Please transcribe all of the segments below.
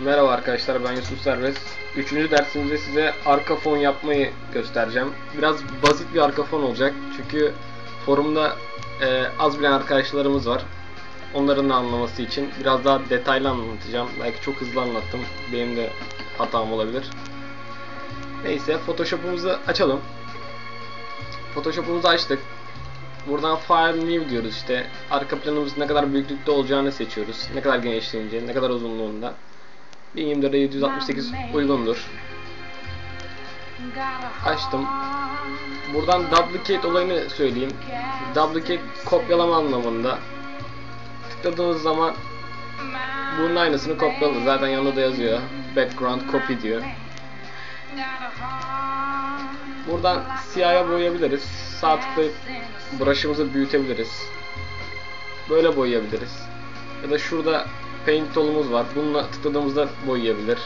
Merhaba arkadaşlar ben Yusuf Serbest. Üçüncü dersimizde size arka fon yapmayı göstereceğim. Biraz basit bir arka fon olacak. Çünkü forumda e, az bilen arkadaşlarımız var. Onların da anlaması için biraz daha detaylı anlatacağım. Belki çok hızlı anlattım. Benim de hatam olabilir. Neyse Photoshop'umuzu açalım. Photoshop'umuzu açtık. Buradan File New diyoruz işte. Arka planımız ne kadar büyüklükte olacağını seçiyoruz. Ne kadar genişliğince, ne kadar uzunluğunda. 1024'e 768 uygundur. Açtım. Buradan duplicate olayını söyleyeyim. Duplicate kopyalama anlamında. Tıkladığınız zaman bunun aynısını kopyaladı. Zaten yanında da yazıyor. Background copy diyor. Buradan siyahya boyayabiliriz. Sağ tıklayıp brush'ımızı büyütebiliriz. Böyle boyayabiliriz. Ya da şurada paint tool'umuz var. Bununla tıkladığımızda boyayabilir.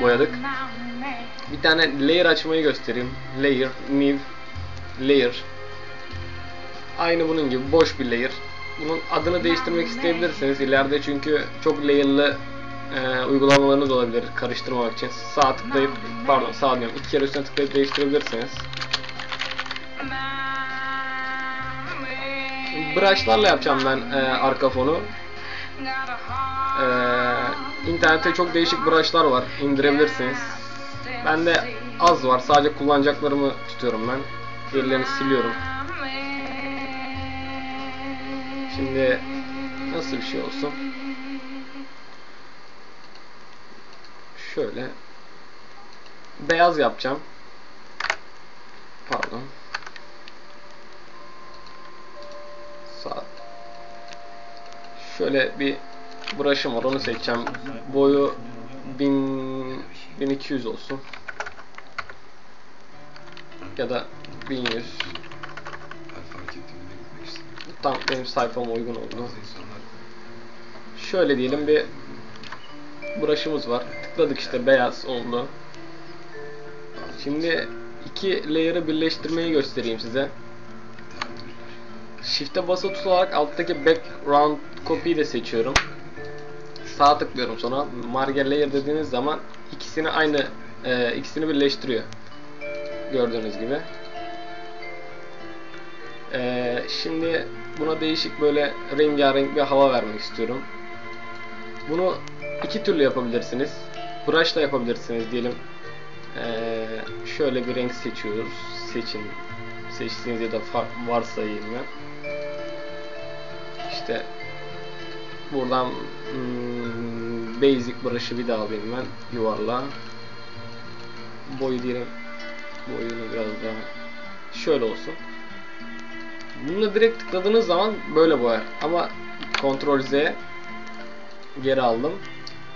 Boyadık. boyadık. Bir tane layer açmayı göstereyim. Layer, new, layer. Aynı bunun gibi boş bir layer. Bunun adını değiştirmek isteyebilirsiniz ileride çünkü çok layer'lı e, uygulamalarınız olabilir karıştırmamak için. Sağ tıklayıp, pardon sağ diyorum, iki kere üstüne tıklayıp değiştirebilirsiniz. Brush'larla yapacağım ben e, arka fonu. E, internette çok değişik brush'lar var. indirebilirsiniz. Bende az var. Sadece kullanacaklarımı tutuyorum ben. Diğerlerini siliyorum. Şimdi nasıl bir şey olsun? Şöyle beyaz yapacağım. Pardon. Sağ. Şöyle bir brush'ım var onu seçeceğim. Boyu 1000 1200 olsun. Ya da 1100. Tam benim sayfama uygun oldu. Şöyle diyelim bir brush'ımız var. Tıkladık işte beyaz oldu. Şimdi iki layer'ı birleştirmeyi göstereyim size. Shift'e basılı tutarak alttaki background copy'yi de seçiyorum. Sağ tıklıyorum sonra marge layer dediğiniz zaman ikisini aynı e, ikisini birleştiriyor. Gördüğünüz gibi. E, şimdi buna değişik böyle rengarenk bir hava vermek istiyorum. Bunu iki türlü yapabilirsiniz. Brush ile yapabilirsiniz diyelim. Ee, şöyle bir renk seçiyoruz. Seçin. Seçtiğiniz ya da varsayayım ben. İşte buradan hmm, basic brush'ı bir daha alayım ben. Yuvarla. Boyu diyelim. Boyunu biraz daha şöyle olsun. Bunu direkt tıkladığınız zaman böyle boyar. Ama Ctrl Z geri aldım.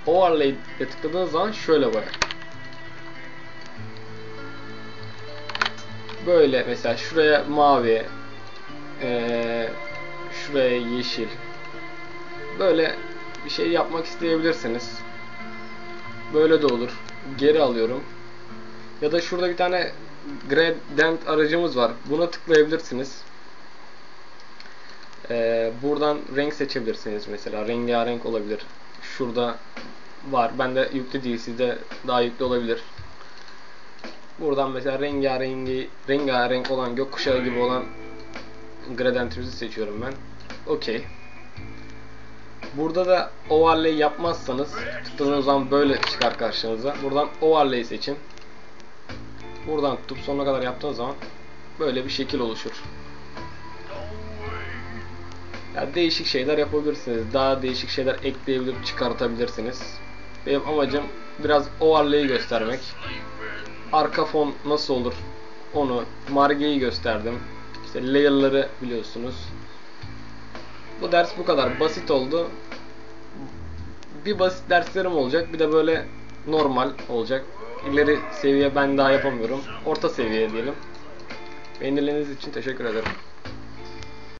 Overlay ile tıkladığınız zaman şöyle boyar. Böyle mesela şuraya mavi, ee, şuraya yeşil. Böyle bir şey yapmak isteyebilirsiniz. Böyle de olur. Geri alıyorum. Ya da şurada bir tane gradient aracımız var. Buna tıklayabilirsiniz. Ee, buradan renk seçebilirsiniz mesela. Rengarenk olabilir. Şurada var. Bende yüklü değil. Sizde daha yüklü olabilir. Buradan mesela rengarengi, rengarenk olan gökkuşağı gibi olan gradientimizi seçiyorum ben. Okey. Burada da overlay yapmazsanız tıkladığınız zaman böyle çıkar karşınıza. Buradan overlay seçin. Buradan tutup sonuna kadar yaptığınız zaman böyle bir şekil oluşur. Ya değişik şeyler yapabilirsiniz. Daha değişik şeyler ekleyebilir, çıkartabilirsiniz. Benim amacım biraz overlay'i göstermek. Arka fon nasıl olur onu, margeyi gösterdim. İşte layer'ları biliyorsunuz. Bu ders bu kadar basit oldu. Bir basit derslerim olacak. Bir de böyle normal olacak. İleri seviye ben daha yapamıyorum. Orta seviye diyelim. Beğenileriniz için teşekkür ederim.